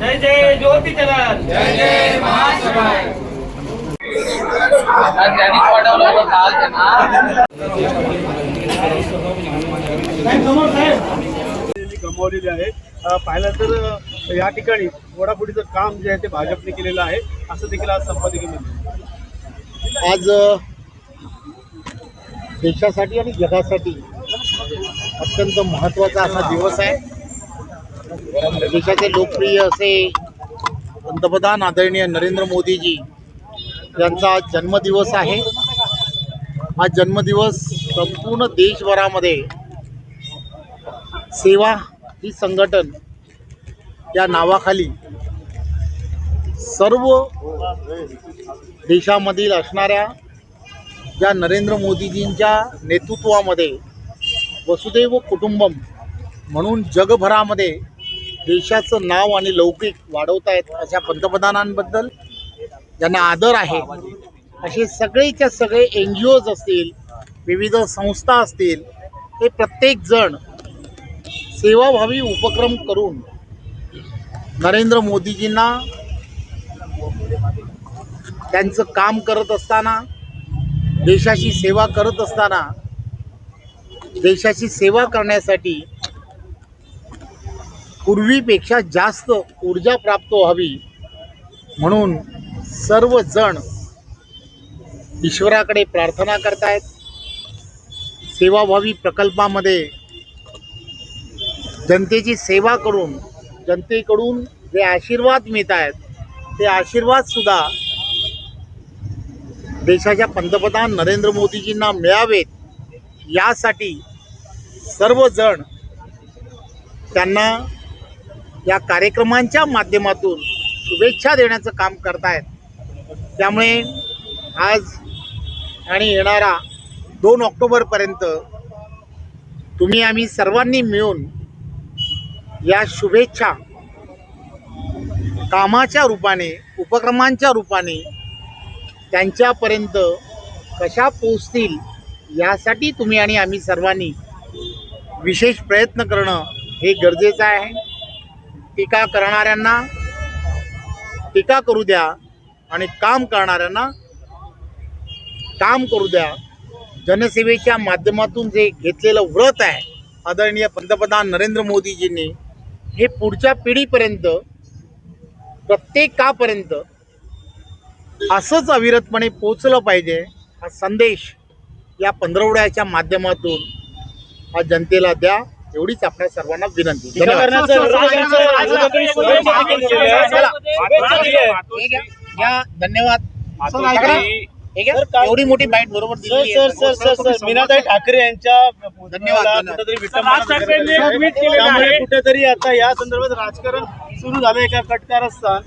जय जय ज्योती चरण. जय जय गमावलेली आहे. पाहिलं तर या ठिकाणी वडापुडीचं काम जे आहे ते भाजपने केलेलं आहे. असं देखील आज संपादकीय आज देशासाठी आणि जगासाठी अत्यंत महत्त्वाचा असा दिवस आहे. देशाचे लोकप्रिय असे पंतप्रधान आदरणीय नरेंद्र मोदीजी यांचा आज जन्मदिवस आहे. हा जन्मदिवस संपूर्ण देशभरामध्ये सेवा ही संघटन या नावाखाली सर्व देशामधील असणाऱ्या ज्या नरेंद्र मोदीजींच्या नेतृत्वामध्ये वसुदैव कुटुंबम म्हणून जगभरामध्ये देशाचं नाव आणि लौकिक वाढवतायत अशा पंतप्रधानांबद्दल ज्यांना आदर आहे असे सगळेच्या सगळे एन जी ओज असतील विविध संस्था असतील हे प्रत्येकजण सेवाभावी उपक्रम करून नरेंद्र मोदीजींना त्यांचं काम करत असताना देशाची सेवा करत असताना देशाची सेवा करण्यासाठी पूर्वीपेक्षा जास्त ऊर्जा प्राप्त व्हावी म्हणून सर्वजण ईश्वराकडे प्रार्थना करतायत. सेवाभावी प्रकल्पामध्ये जनतेची सेवा करून जनतेकडून जे आशीर्वाद मिळत आहेत ते आशीर्वादसुद्धा देशाच्या पंतप्रधान नरेंद्र मोदीजींना मिळावेत यासाठी सर्वजण त्यांना या कार्यक्रमांच्या माध्यमातून शुभेच्छा देण्याचं काम करतायत. त्यामुळे आज आणि येणारा दोन ऑक्टोबरपर्यंत तुम्ही आम्ही सर्वांनी मिळून या शुभेच्छा कामाच्या रूपाने उपक्रमांच्या रूपाने त्यांच्यापर्यंत कशा पोचतील यासाठी तुम्ही आणि आम्ही सर्वांनी विशेष प्रयत्न करणं हे गरजेचं आहे. टीका करणाऱ्यांना टीका करू द्या आणि काम करणाऱ्यांना काम करू द्या. जनसेवेच्या माध्यमातून जे घेतलेलं व्रत आहे आदरणीय पंतप्रधान नरेंद्र मोदीजींनी हे पुढच्या पिढीपर्यंत प्रत्येकापर्यंत असंच अविरतपणे पोचलं पाहिजे हा संदेश या पंधरवड्याच्या माध्यमातून हा जनतेला द्या. एवढीच आपल्या सर्वांना विनंती धन्यवाद. हे हे. एवढी मोठी बाईट बरोबर. Sir sir sir sir Meenatai Thackeray यांच्या धन्यवाद. कुठेतरी आता या संदर्भात राजकारण सुरू झालंय का कटकारस्थान